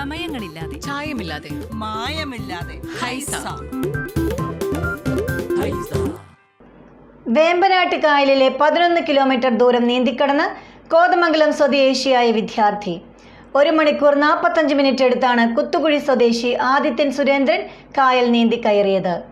ചമയങ്ങളില്ലാതെ ചായമില്ലാതെ. മായമില്ലാതെ. ഹൈസ. വേമ്പനാട്ട് കായലിലെ പതിനൊന്ന് കിലോമീറ്റർ ദൂരം നീന്തിക്കടന്ന് കോതമംഗലം സ്വദേശിയായ വിദ്യാർത്ഥി. ഒരു മണിക്കൂർ നാൽപ്പത്തഞ്ച് മിനിറ്റ് എടുത്താണ് കുത്തുകുഴി സ്വദേശി ആദിത്യൻ സുരേന്ദ്രൻ കായൽ നീന്തി കയറിയത്.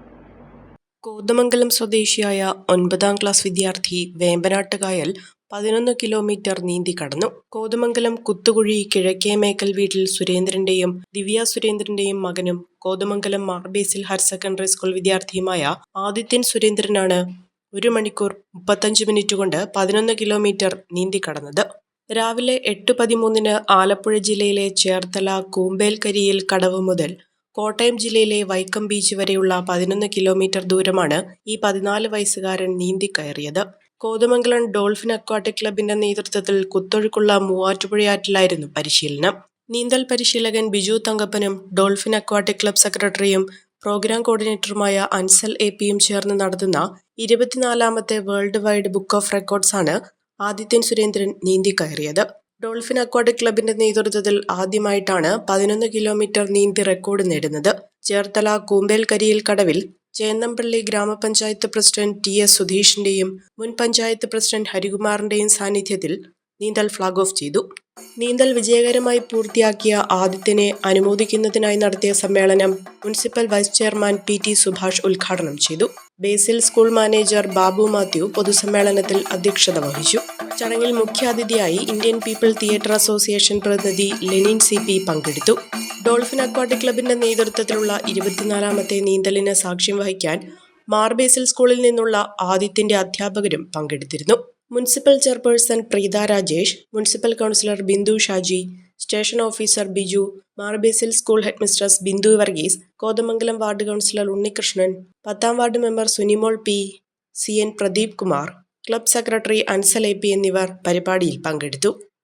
കോതമംഗലം സ്വദേശിയായ ഒൻപതാം ക്ലാസ് വിദ്യാർത്ഥി വേമ്പനാട്ടുകായൽ പതിനൊന്ന് കിലോമീറ്റർ നീന്തി കടന്നു. കോതമംഗലം കുത്തുകുഴി കിഴക്കേ മേക്കൽ വീട്ടിൽ സുരേന്ദ്രന്റെയും ദിവ്യ സുരേന്ദ്രന്റെയും മകനും Kothamangalam Mar Basil higher secondary school വിദ്യാർത്ഥിയുമായ Adithyan സുരേന്ദ്രനാണ് ഒരു മണിക്കൂർ മുപ്പത്തഞ്ച് മിനിറ്റ് കൊണ്ട് പതിനൊന്ന് കിലോമീറ്റർ നീന്തി കടന്നത്. രാവിലെ എട്ട് പതിമൂന്നിന് ആലപ്പുഴ ജില്ലയിലെ ചേർത്തല കൂമ്പേൽക്കരിയിൽ കടവ് മുതൽ കോട്ടയം ജില്ലയിലെ വൈക്കം ബീച്ച് വരെയുള്ള പതിനൊന്ന് കിലോമീറ്റർ ദൂരമാണ് ഈ പതിനാല് വയസ്സുകാരൻ നീന്തി കയറിയത്. കോതമംഗലം ഡോൾഫിൻ അക്വാട്ടിക് ക്ലബിന്റെ നേതൃത്വത്തിൽ കുത്തൊഴുക്കുള്ള മൂവാറ്റുപുഴയാറ്റിലായിരുന്നു പരിശീലനം. നീന്തൽ പരിശീലകൻ ബിജു തങ്കപ്പനും ഡോൾഫിൻ അക്വാട്ടിക് ക്ലബ് സെക്രട്ടറിയും പ്രോഗ്രാം കോർഡിനേറ്ററുമായ അൻസൽ എ പിയും ചേർന്ന് നടത്തുന്ന ഇരുപത്തിനാലാമത്തെ World Wide Book of Records ആണ് ആദിത്യൻ സുരേന്ദ്രൻ നീന്തി കയറിയത്. ഡോൾഫിൻ അക്വാട്ടിക് ക്ലബിന്റെ നേതൃത്വത്തിൽ ആദ്യമായിട്ടാണ് പതിനൊന്ന് കിലോമീറ്റർ നീന്തി റെക്കോർഡ് നേടുന്നത്. ചേർത്തല കൂമ്പേൽക്കരിയിൽ കടവിൽ ചേന്നമ്പള്ളി ഗ്രാമപഞ്ചായത്ത് പ്രസിഡന്റ് ടി എസ് സുധീഷിന്റെയും മുൻ പഞ്ചായത്ത് പ്രസിഡന്റ് ഹരികുമാറിന്റെയും സാന്നിധ്യത്തിൽ നീന്തൽ ഫ്ളാഗ് ഓഫ് ചെയ്തു. നീന്തൽ വിജയകരമായി പൂർത്തിയാക്കിയ ആദിത്യനെ അനുമോദിക്കുന്നതിനായി നടത്തിയ സമ്മേളനം municipal vice chairman P T Subhash ഉദ്ഘാടനം ചെയ്തു. ബേസിൽ സ്കൂൾ മാനേജർ ബാബു മാത്യു പൊതുസമ്മേളനത്തിൽ അധ്യക്ഷത വഹിച്ചു. ചടങ്ങിൽ മുഖ്യാതിഥിയായി ഇന്ത്യൻ പീപ്പിൾ തിയേറ്റർ അസോസിയേഷൻ പ്രതിനിധി ലെനിൻ സി പി പങ്കെടുത്തു. ഡോൾഫിൻ അക്വാട്ടിക് ക്ലബിന്റെ നേതൃത്വത്തിലുള്ള ഇരുപത്തിനാലാമത്തെ നീന്തലിന് സാക്ഷ്യം വഹിക്കാൻ മാർബേസിൽ സ്കൂളിൽ നിന്നുള്ള ആദിത്യന്റെ അധ്യാപകരും പങ്കെടുത്തിരുന്നു. Municipal chairperson Preetha Rajesh municipal councillor Bindu Shaji station officer Biju Mar Baseil school headmistress Bindu Varghese Kothamangalam ward councillor Unnikrishnan പത്താം ward member Sunimol P C N Pradeep Kumar club secretary Ansal A P എന്നിവർ പരിപാടിയിൽ പങ്കെടുത്തു.